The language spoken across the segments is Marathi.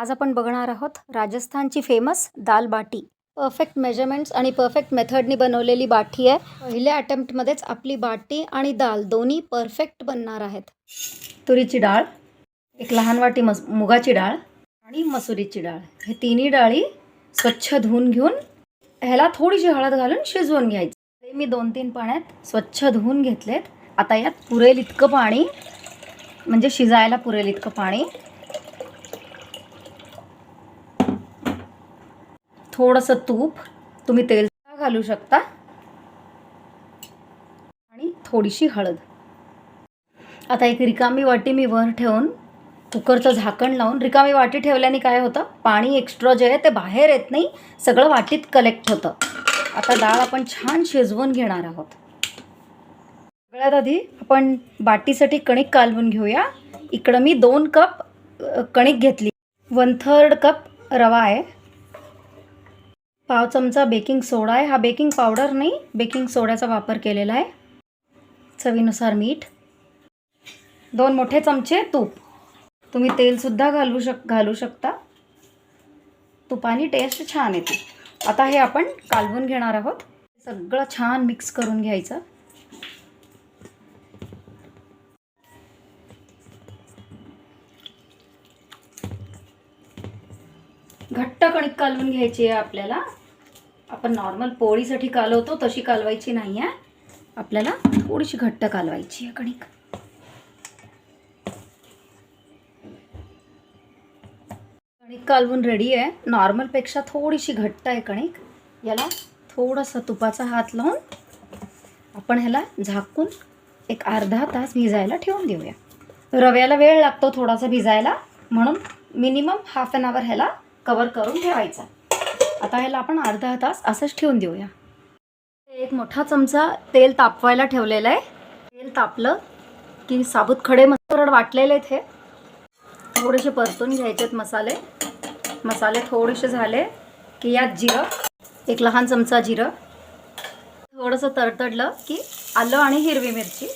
आज आपण बघणार आहोत राजस्थानची famous dal baati. Perfect measurements and perfect मेथडनी बनवलेली बाटी आहे. पहिल्या अटेम्प्टमध्येच आपली बाटी आणि दाल दोन्ही परफेक्ट बनणार आहेत. तुरीची डाळ एक लहान वाटी मस मुगाची डाळ आणि मसुरीची डाळ. हे तिन्ही डाळी स्वच्छ धुवून घेऊन ह्याला थोडीशी हळद घालून शिजवून घ्यायची. ते मी दोन तीन पाण्यात स्वच्छ धुवून घेतलेत. आता यात पुरेल इतकं पाणी म्हणजे शिजायला पुरेल इतकं पाणी. थोडंसं तूप तुम्ही तेल घालू शकता. आणि थोडीशी हळद. आता एक रिकामी वाटी मी वर ठेवून कुकरचं झाकण लावून रिकामी वाटी ठेवल्याने काय होतं? पाणी एक्स्ट्रा जे आहे ते बाहेर येत नाही सगळं वाटीत कलेक्ट होतं. आता डाळ आपण छान शिजवून घेणार आहोत. सगळ्यात आधी आपण बाटीसाठी कणिक कालवून घेऊया. इकडं मी दोन कप कणिक घेतली. वन थर्ड कप रवा आहे. पाव चमचा बेकिंग सोडा आहे. हा बेकिंग पावडर नाही बेकिंग सोड्याचा वापर केलेला आहे. चवीनुसार मीठ दोन मोठे चमचे तूप. तुम्ही तेलसुद्धा घालू शक घालू शकता. तुपानी टेस्ट छान येते. आता हे आपण कालवून घेणार आहोत. सगळं छान मिक्स करून घ्यायचं. घट्ट कणिक कालवून घ्यायची आहे आपल्याला. आपण नॉर्मल पोळीसाठी कालवतो तशी कालवायची नाही आहे आपल्याला थोडीशी घट्ट कालवायची आहे कणिक. कणिक कालवून रेडी आहे. नॉर्मलपेक्षा थोडीशी घट्ट आहे कणिक. याला थोडंसं तुपाचा हात लावून आपण ह्याला झाकून एक अर्धा तास भिजायला ठेवून देऊया. रव्याला वेळ लागतो थोडासा भिजायला म्हणून मिनिमम हाफ एन आवर ह्याला कवर करून ठेवायचा. आता ह्याला आपण अर्धा तास असंच ठेवून देऊया. एक मोठा चमचा तेल तापवायला ठेवलेलं आहे. तेल तापलं की साबूत खडे मसाले वाटलेले आहेत हे. थोडेसे परतून घ्यायचे आहेत मसाले. मसाले थोडेसे झाले की यात जिरं एक लहान चमचा जिरं. थोडंसं तडतडलं की आलं आणि हिरवी मिरची.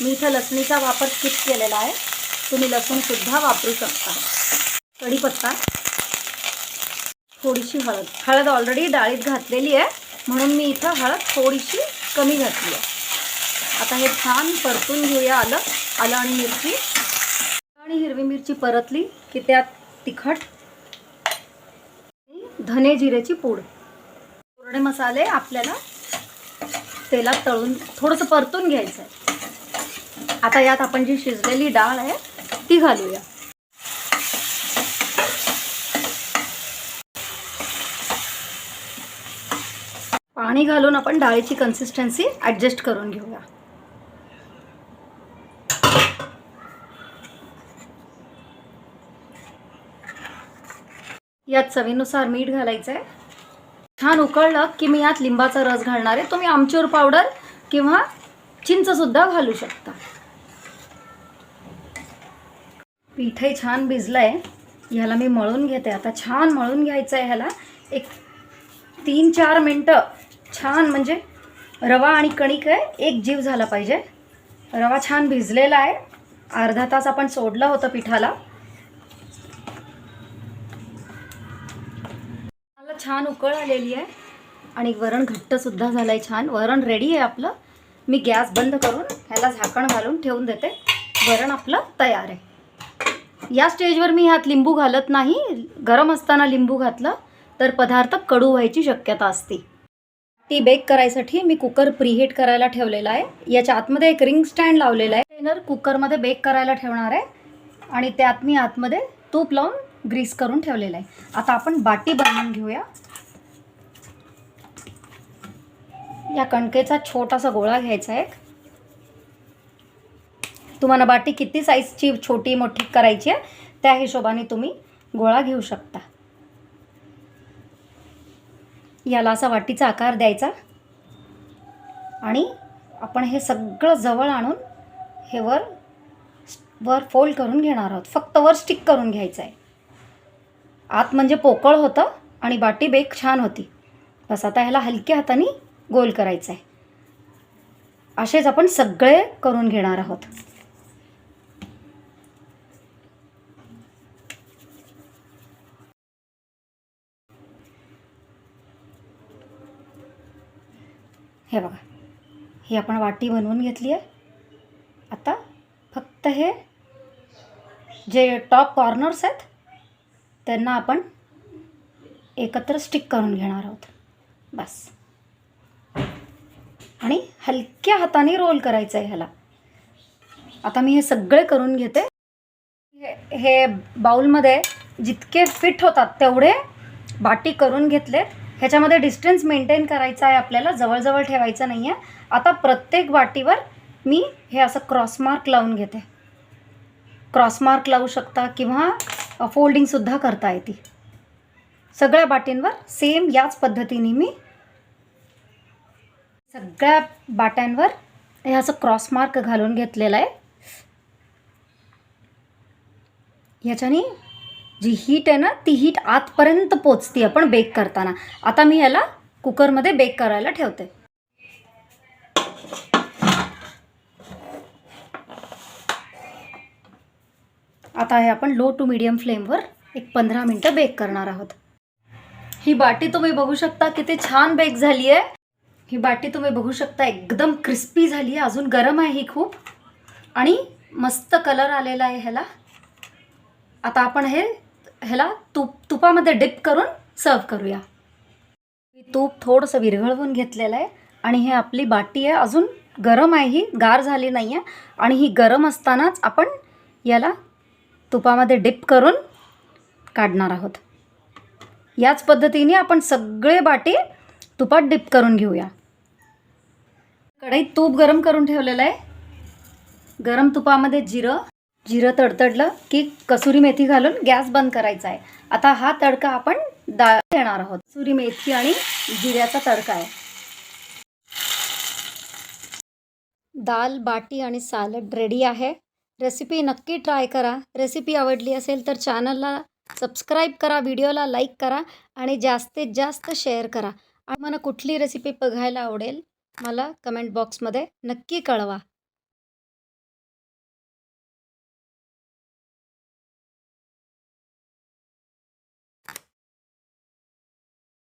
मी इथं लसणीचा वापर स्किप केलेला आहे. तुम्ही लसूणसुद्धा वापरू शकता. कढीपत्ता. थोडीशी हळद. हळद ऑलरेडी डाळीत घातलेली आहे. म्हणून मी इथं हळद थोडीशी कमी घातली आहे. आता हे छान परतून घेऊया आलं. आलं आणि मिरची. आणि हिरवी मिरची परतली की त्यात तिखट. आणि धने जिऱ्याची पूड. कोरडे मसाले आपल्याला तेलात तळून थोडंसं परतून घ्यायचं आहे. आता यात आपण जी शिजलेली डाळ आहे ती घालूया. पाणी घालून आपण डाळीची कन्सिस्टन्सी ॲडजस्ट करून घेऊया. यात चवीनुसार मीठ घालायचं आहे छान उकळलं की मी यात लिंबाचा रस घालणार आहे. तुम्ही आमचूर पावडर किंवा चिंचसुद्धा घालू शकता. पीठही छान भिजलं आहे ह्याला मी मळून घेते. आता छान मळून घ्यायचं आहे ह्याला. एक तीन चार मिनटं छान म्हणजे रवा आणि कणिक आहे एक जीव झाला पाहिजे. रवा छान भिजलेला आहे. अर्धा तास आपण सोडलं होतं पिठाला. मला छान उकळ आलेली आहे. आणि वरण घट्टसुद्धा झालं आहे छान. वरण रेडी आहे आपलं. मी गॅस बंद करून ह्याला झाकण घालून ठेवून देते. वरण आपलं तयार आहे. या स्टेजवर मी ह्यात लिंबू घालत नाही. गरम असताना लिंबू घातलं तर पदार्थ कडू व्हायची शक्यता असते. ती बेक करायसाठी मी कुकर प्रीहीट करायला ठेवलेला आहे. याच्या आतमध्ये एक रिंग स्टँड लावलेला आहे. ट्रेनर कुकरमध्ये बेक करायला ठेवणार आहे. आणि त्यात मी आतमध्ये तूप लावून ग्रीस करून ठेवलेलं आहे. आता आपण बाटी बनवून घेऊया. या कणकेचा छोटासा गोळा घ्यायचा आहे. तुम्हाला बाटी किती साईजची छोटी मोठी करायची आहे त्या हिशोबाने तुम्ही गोळा घेऊ शकता. याला असा वाटीचा आकार द्यायचा. आणि आपण हे सगळं जवळ आणून हे वर वर फोल्ड करून घेणार आहोत. फक्त वर स्टिक करून घ्यायचं आहे आत म्हणजे पोकळ होतं आणि बाटी बेक छान होती. बस आता ह्याला हलक्या हाताने गोल करायचं आहे असेच आपण सगळे करून घेणार आहोत. हे बघा. ही आपण वाटी बनवून घेतली आहे. आता फक्त हे जे टॉप कॉर्नर्स आहेत त्यांना आपण एकत्र स्टिक करून घेणार आहोत. बस. आणि हलक्या हाताने रोल करायचं आहे ह्याला. आता मी हे सगळे करून घेते. हे- हे बाउलमध्ये जितके फिट होतात तेवढे बाटी करून घेतलेत. ह्याच्यामध्ये डिस्टन्स मेंटेन करायचा आहे आपल्याला जवळजवळ ठेवायचं नाही आहे आता प्रत्येक वाटीवर मी हे असं क्रॉसमार्क लावून घेते. क्रॉसमार्क लावू शकता किंवा फोल्डिंगसुद्धा करता येते. सगळ्या बाटींवर सेम याच पद्धतीने मी सगळ्या बाट्यांवर हे असं क्रॉसमार्क घालून घेतलेलं आहे. ह्याच्याने जी हीट आहे ना ती हीट आतपर्यंत पोचते आपण बेक करताना. आता मी ह्याला कुकरमध्ये बेक करायला ठेवते. आता हे आपण लो टू मिडियम फ्लेमवर एक पंधरा मिनटं बेक करणार आहोत. ही बाटी तुम्ही बघू शकता किती छान बेक झाली आहे. ही बाटी तुम्ही बघू शकता एकदम क्रिस्पी झाली आहे अजून गरम आहे ही खूप. आणि मस्त कलर आलेला आहे ह्याला. आता आपण हे ह्याला तूप तुपामध्ये डिप करून सर्व करूया. मी तूप थोडंसं विरघळवून घेतलेलं आहे आणि हे आपली बाटी आहे. अजून गरम आहे ही गार झाली नाही आहे आणि ही गरम असतानाच आपण याला तुपामध्ये डिप करून काढणार आहोत. याच पद्धतीने आपण सगळे बाटी तुपात डिप करून घेऊया. कढईत तूप गरम करून ठेवलेलं आहे. गरम तुपामध्ये जिरं जिरं तडतडलं की कसुरी मेथी घालून गॅस बंद करायचा आहे. आता हा तडका आपण डाळ देणार आहोत. कसुरी मेथी आणि जिऱ्याचा तडका आहे. दाल बाटी आणि सॅलड रेडी आहे. रेसिपी नक्की ट्राय करा. रेसिपी आवडली असेल तर चॅनलला सबस्क्राईब करा व्हिडिओला लाईक करा आणि जास्तीत जास्त शेअर करा. आणि मला कुठली रेसिपी बघायला आवडेल मला कमेंट बॉक्समध्ये नक्की कळवा.